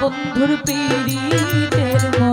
বন্ধুর পীড়িতের মরা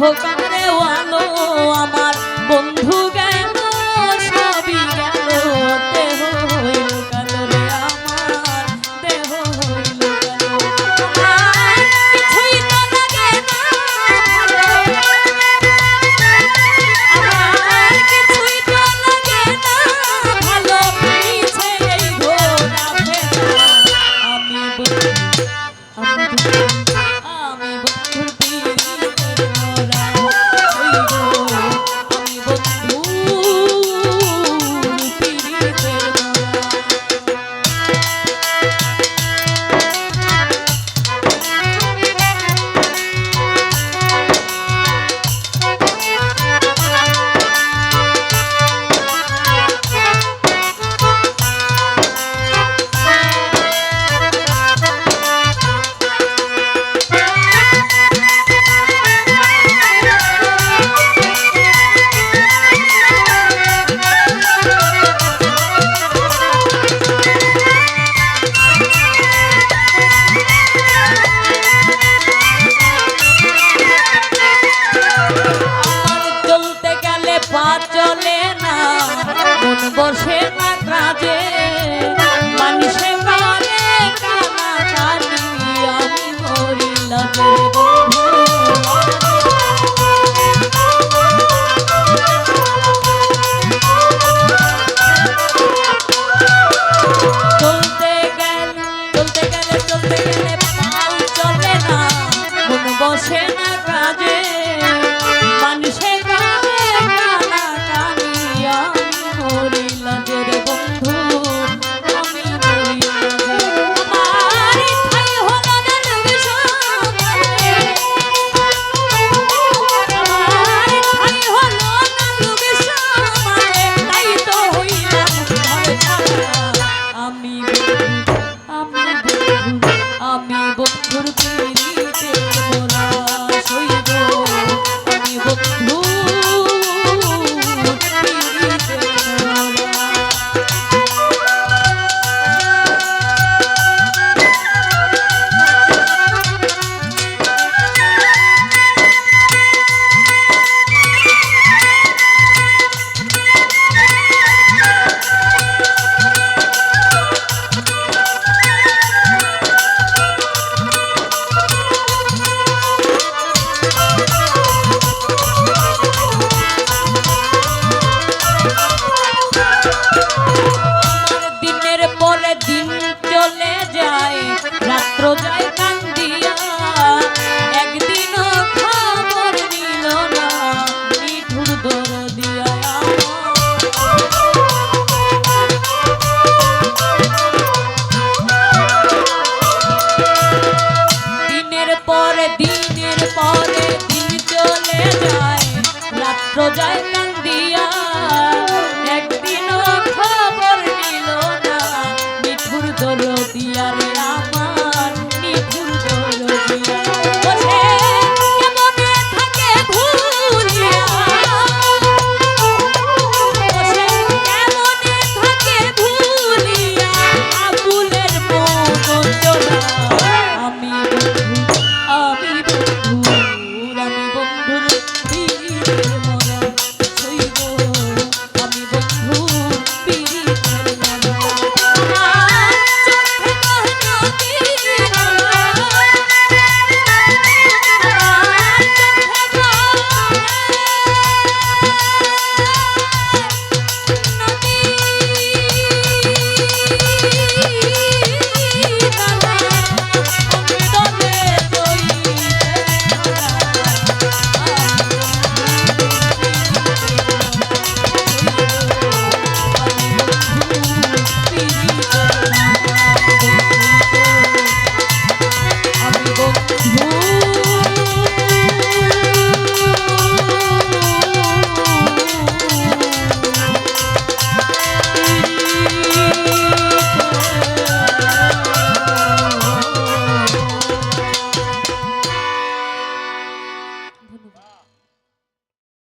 অন্ধকারে আলো আমার রোজায় কান্দিয়া, একদিন খবর নিল না মিঠুর দোর দিয়া দিনের পরে দিনের পরে দিন চলে যায়, রাত রোজায়